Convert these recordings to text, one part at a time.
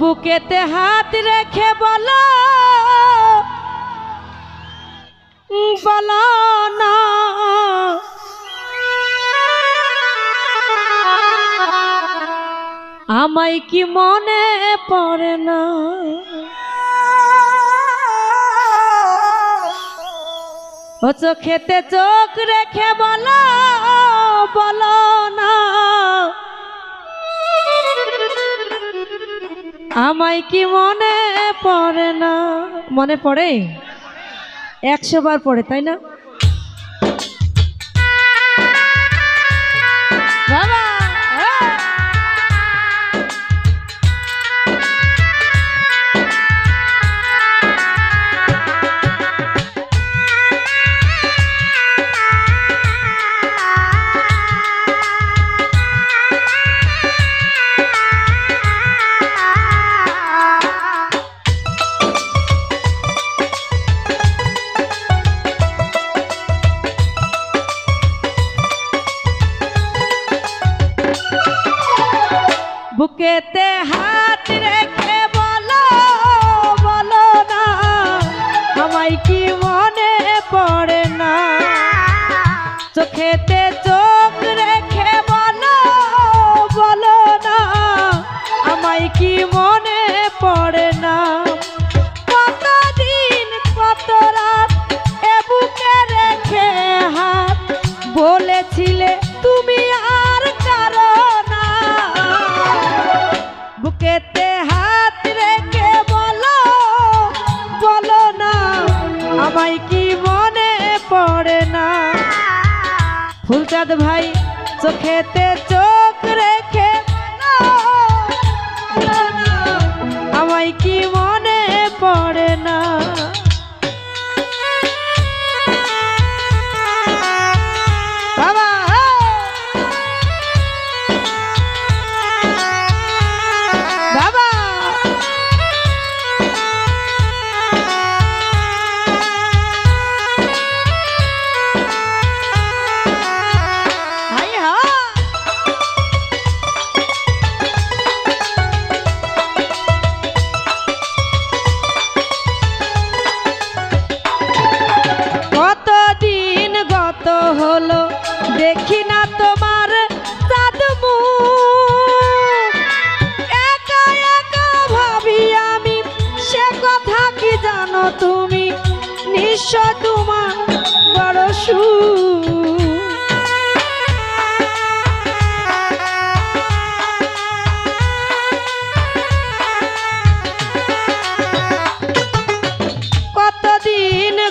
বুকেতে হাত রেখে বলো বলো না। আমায় কি মনে পড়ে না? ও চোখেতে চোখ রেখে বলো বলো না। আমায় কি মনে পড়ে না? মনে পড়ে? একশো বার পড়ে তাই না? কি মনে পড়ে না? চোখেতে ভাই চোখেতে কতদিন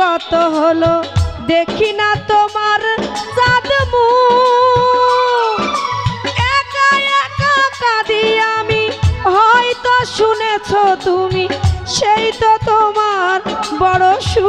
গত হলো দেখি না তোমার কাঁদি আমি, হয়তো শুনেছ তুমি, সেই তো তোমার বড় সু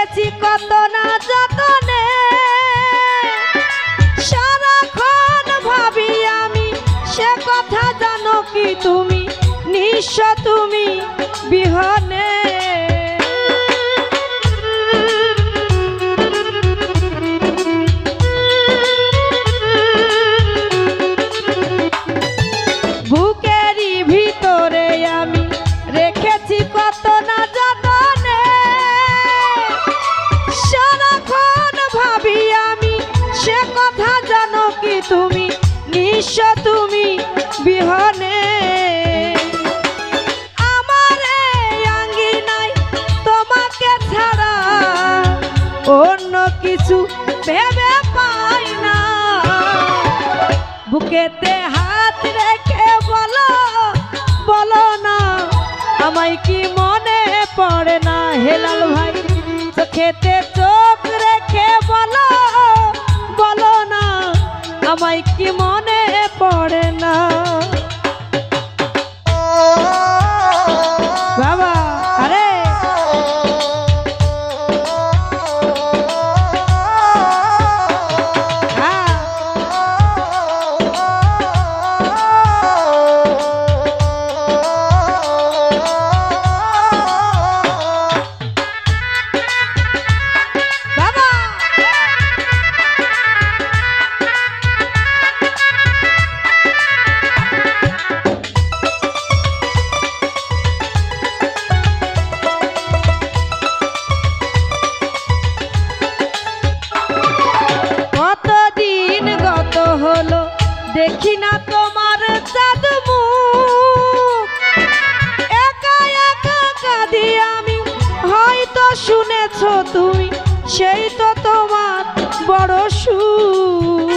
রেখেছি কত না যতনে। সারাক্ষণ ভাবি আমি, সে কথা জানো কি তুমি? নিঃস্ব তুমি বিহনে। নিঃস্ব তুমি বিহনে। আমার এই আঙ্গিনায় তোমাকে ছাড়া অন্য কিছু ভেবে পাই না। বুকেতে হাত রেখে বলো বলো না, আমায় কি মনে পড়ে না হেলাল ভাই? চোখেতে চোখ রেখে বলো বলো না, আমায় কি মনে পড়ে দেখি না তোমার জাদু একা একা কাঁদি আমি। হয়তো শুনেছ তুমি, সেই তো তোমার বড় সুখ।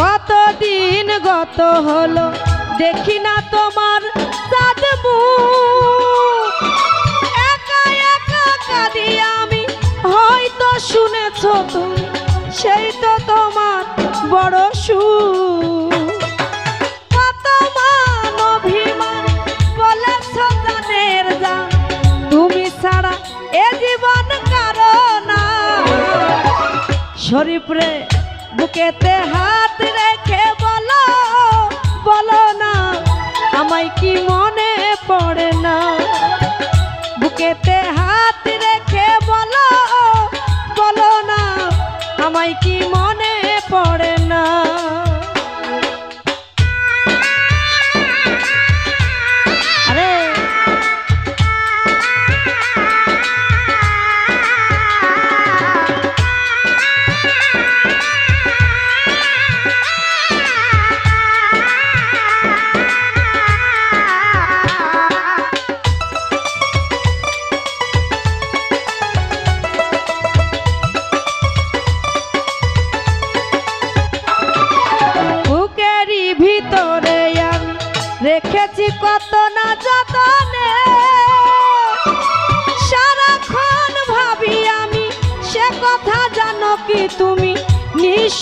কতদিন গত হলো, দেখি না তোমার শুনেছ তুমি সেই তো তোমার বড় সুখ কত তুমি ছাড়া এ জীবন বুকেতে হাত রেখে বলো বলো না, আমায় কি মনে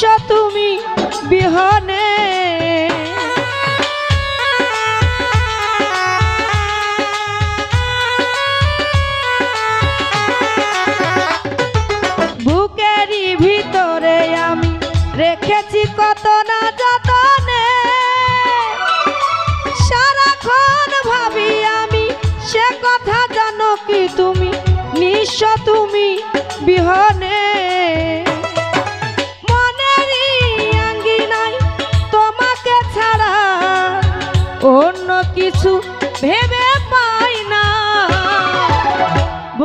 নিঃস্ব তুমি বিহনে। বুকেরই ভিতরে আমি রেখেছি কত না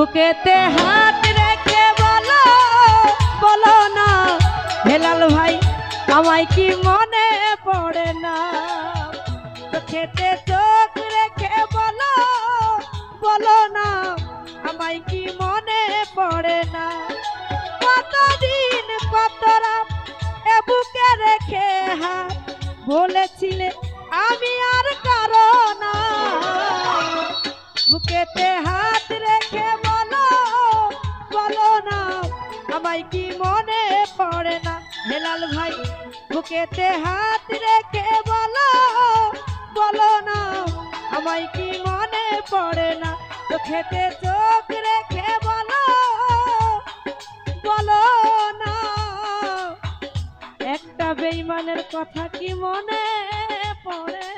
বুকেতে হাত রেখে বলো বলো না। হেলাল ভাই, আমায় কি মনে পড়ে না? বুকেতে চোখ রেখে বলো বলো না। আমায় কি মনে পড়ে না? কতদিন কত রাত এ বুকে রেখে হাত বলেছিলে আমায় কি মনে পড়ে না? হেলাল ভাই, বুকেতে হাত রেখে বলো বলো না, আমায় কি মনে পড়ে না? তো খেতে চোখ রেখে বলো বলো না। একটা বেইমানের কথা কি মনে পড়ে?